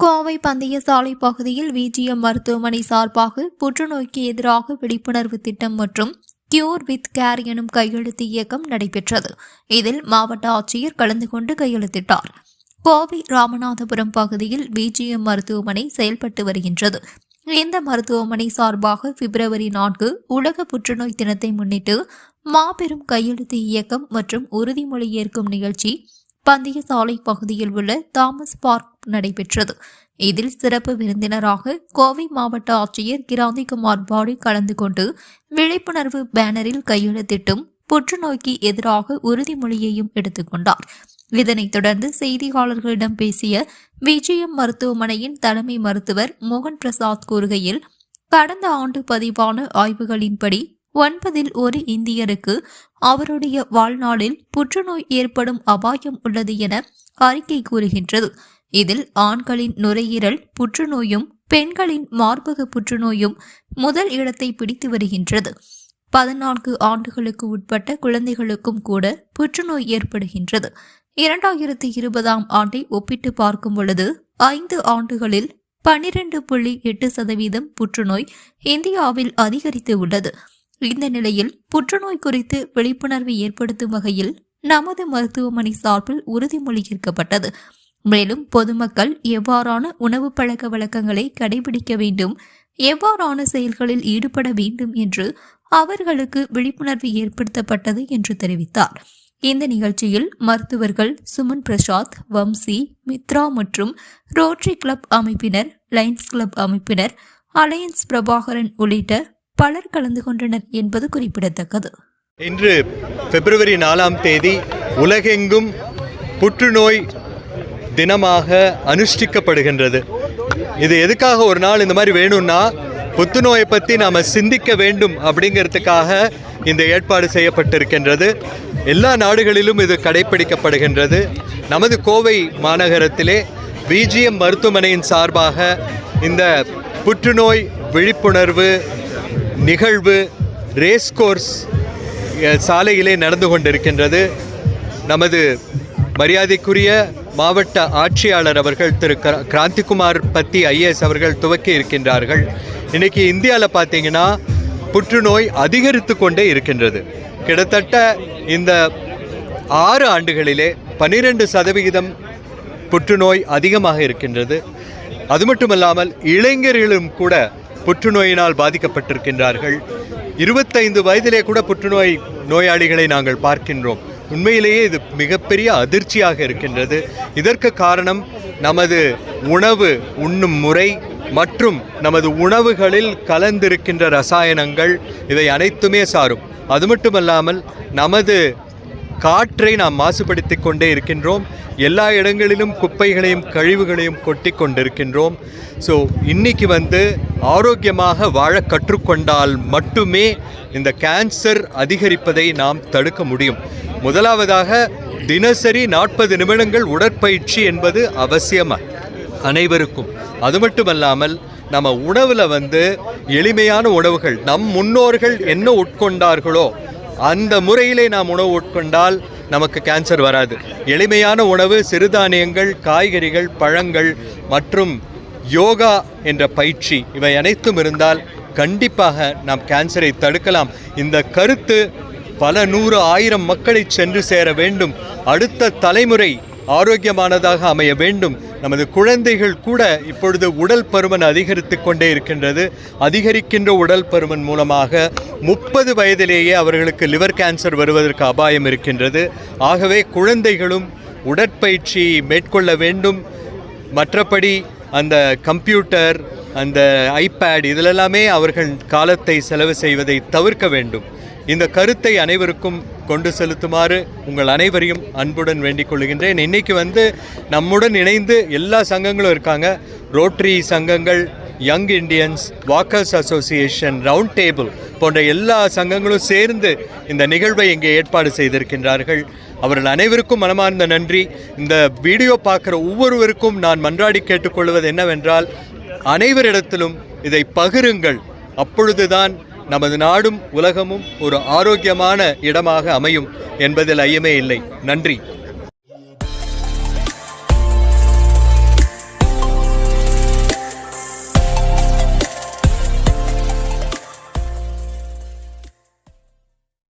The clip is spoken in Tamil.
கோவை பந்தய சாலை பகுதியில் விஜிஎம் மருத்துவமனை சார்பாக புற்றுநோய்க்கு எதிராக விழிப்புணர்வு திட்டம் மற்றும் கியூர் வித் கேர் எனும் கையெழுத்து இயக்கம் நடைபெற்றது. இதில் மாவட்ட ஆட்சியர் கலந்து கொண்டு கையெழுத்திட்டார். கோவை ராமநாதபுரம் பகுதியில் விஜிஎம் மருத்துவமனை செயல்பட்டு வருகின்றது. இந்த மருத்துவமனை சார்பாக பிப்ரவரி நான்கு உலக புற்றுநோய் தினத்தை முன்னிட்டு மாபெரும் கையெழுத்து இயக்கம் மற்றும் உறுதிமொழி ஏற்கும் நிகழ்ச்சி பந்தய சாலை பகுதியில் உள்ள தாமஸ் பார்க் நடைபெற்றது. இதில் சிறப்பு விருந்தினராக கோவை மாவட்ட ஆட்சியர் கிராந்திகுமார் பாடி கலந்து கொண்டு விழிப்புணர்வு பேனரில் கையெழுத்திட்டும் புற்றுநோய்க்கு எதிராக உறுதிமொழியையும் எடுத்துக்கொண்டார் இதனைத் தொடர்ந்து செய்தியாளர்களிடம் பேசிய விஜயம் மருத்துவமனையின் தலைமை மருத்துவர் மோகன் பிரசாத் கூறுகையில் கடந்த ஆண்டு பதிவான ஆய்வுகளின்படி ஒன்பதில் ஒரு இந்தியருக்கு அவருடைய வாழ்நாளில் புற்றுநோய் ஏற்படும் அபாயம் உள்ளது என அறிக்கை கூறுகின்றது. இதில் ஆண்களின் நுரையீரல் புற்றுநோயும் பெண்களின் மார்பக புற்றுநோயும் முதல் இடத்தை பிடித்து வருகின்றது. பதினான்கு ஆண்டுகளுக்கு உட்பட்ட குழந்தைகளுக்கும் கூட புற்றுநோய் ஏற்படுகின்றது. இரண்டாயிரத்தி இருபதாம் ஆண்டை ஒப்பிட்டு பார்க்கும் பொழுது ஐந்து ஆண்டுகளில் பனிரெண்டு புள்ளி எட்டு சதவீதம் புற்றுநோய் இந்தியாவில் அதிகரித்து உள்ளது. இந்த நிலையில் புற்றுநோய் குறித்து விழிப்புணர்வு ஏற்படுத்தும் வகையில் நமது மருத்துவமனை சார்பில் உறுதிமொழி ஏற்கப்பட்டது. மேலும் பொதுமக்கள் எவ்வாறான உணவு பழக்க வழக்கங்களை கடைபிடிக்க வேண்டும் எவ்வாறான செயல்களில் ஈடுபட வேண்டும் என்று அவர்களுக்கு விழிப்புணர்வு ஏற்படுத்தப்பட்டது என்று தெரிவித்தார். இந்த நிகழ்ச்சியில் மருத்துவர்கள் சுமன் பிரசாத் வம்சி மித்ரா மற்றும் ரோட்ரி கிளப் அமைப்பினர் லைன்ஸ் கிளப் அமைப்பினர் அலையன்ஸ் பிரபாகரன் உள்ளிட்ட பலர் கலந்து கொண்டனர் என்பது குறிப்பிடத்தக்கது. இன்று பிப்ரவரி நாலாம் தேதி உலகெங்கும் புற்றுநோய் தினமாக அனுஷ்டிக்கப்படுகின்றது. இது எதுக்காக ஒரு நாள் இந்த மாதிரி வேணும்னா புத்துநோயை பற்றி நாம் சிந்திக்க வேண்டும் அப்படிங்கிறதுக்காக இந்த ஏற்பாடு செய்யப்பட்டிருக்கின்றது. எல்லா நாடுகளிலும் இது கடைபிடிக்கப்படுகின்றது நமது கோவை மாநகரத்திலே பிஜிஎம் மருத்துவமனையின் சார்பாக இந்த புற்றுநோய் விழிப்புணர்வு நிகழ்வு ரேஸ் கோர்ஸ் சாலையிலே நடந்து கொண்டிருக்கின்றது. நமது மரியாதைக்குரிய மாவட்ட ஆட்சியாளர் அவர்கள் திரு கிராந்திக்குமார் கிராந்திகுமார் பத்தி ஐஏஎஸ் அவர்கள் துவக்கி இருக்கின்றார்கள். இன்றைக்கி இந்தியாவில் பார்த்தீங்கன்னா புற்றுநோய் அதிகரித்து கொண்டே இருக்கின்றது. கிட்டத்தட்ட இந்த ஆறு ஆண்டுகளிலே பன்னிரெண்டு சதவிகிதம் புற்றுநோய் அதிகமாக இருக்கின்றது. அது மட்டுமல்லாமல் இளைஞர்களும் கூட புற்றுநோயினால் பாதிக்கப்பட்டிருக்கின்றார்கள். இருபத்தைந்து வயதிலே கூட புற்றுநோய் நோயாளிகளை நாங்கள் பார்க்கின்றோம். உண்மையிலேயே இது மிகப்பெரிய அதிர்ச்சியாக இருக்கின்றது. இதற்கு காரணம் நமது உணவு உண்ணும் முறை மற்றும் நமது உணவுகளில் கலந்திருக்கின்ற ரசாயனங்கள். இவை அனைத்துமே சாரும். அது மட்டுமல்லாமல் நமது காற்றை நாம் மாசுபடுத்தி கொண்டே இருக்கின்றோம். எல்லா இடங்களிலும் குப்பைகளையும் கழிவுகளையும் கொட்டி கொண்டிருக்கின்றோம். ஸோ இன்னைக்கு வந்து ஆரோக்கியமாக வாழ கற்றுக்கொண்டால் மட்டுமே இந்த கேன்சர் அதிகரிப்பதை நாம் தடுக்க முடியும். முதலாவதாக தினசரி நாற்பது நிமிடங்கள் உடற்பயிற்சி என்பது அவசியம்? அனைவருக்கும். அது மட்டுமல்லாமல் நம்ம உணவில் வந்து எளிமையான உணவுகள் நம் முன்னோர்கள் என்ன உட்கொண்டார்களோ அந்த முறையிலே நாம் உணவு உட்கொண்டால் நமக்கு கேன்சர் வராது. எளிமையான உணவு சிறுதானியங்கள் காய்கறிகள் பழங்கள் மற்றும் யோகா என்ற பயிற்சி இவை அனைத்தும் இருந்தால் கண்டிப்பாக நாம் கேன்சரை தடுக்கலாம். இந்த கருத்து பல நூறு ஆயிரம் மக்களை சென்று சேர வேண்டும். அடுத்த தலைமுறை ஆரோக்கியமானதாக அமைய வேண்டும். நமது குழந்தைகள் கூட இப்பொழுது உடல் பருமன் அதிகரித்து கொண்டே இருக்கின்றது. அதிகரிக்கின்ற உடல் பருமன் மூலமாக முப்பது வயதிலேயே அவர்களுக்கு லிவர் கேன்சர் வருவதற்கு அபாயம் இருக்கின்றது. ஆகவே குழந்தைகளும் உடற்பயிற்சி மேற்கொள்ள வேண்டும். மற்றபடி அந்த கம்ப்யூட்டர் அந்த ஐபேட் இதிலெல்லாமே அவர்கள் காலத்தை செலவு செய்வதை தவிர்க்க வேண்டும். இந்த கருத்தை அனைவருக்கும் கொண்டு செலுத்துமாறு உங்கள் அனைவரையும் அன்புடன் வேண்டிக் கொள்கின்றேன். இன்னைக்கு வந்து நம்முடன் இணைந்து எல்லா சங்கங்களும் இருக்காங்க. ரோட்டரி சங்கங்கள் young Indians walkers association round table போன்ற எல்லா சங்கங்களும் சேர்ந்து இந்த நிகழ்வை இங்கே ஏற்பாடு செய்திருக்கின்றார்கள். அவர்கள் அனைவருக்கும் மனமார்ந்த நன்றி. இந்த வீடியோ பார்க்குற ஒவ்வொருவருக்கும் நான் மன்றாடி கேட்டுக்கொள்வது என்னவென்றால் அனைவரிடத்திலும் இதை பகிருங்கள். அப்பொழுதுதான் நமது நாடும் உலகமும் ஒரு ஆரோக்கியமான இடமாக அமையும் என்பதில் ஐயமே இல்லை. நன்றி.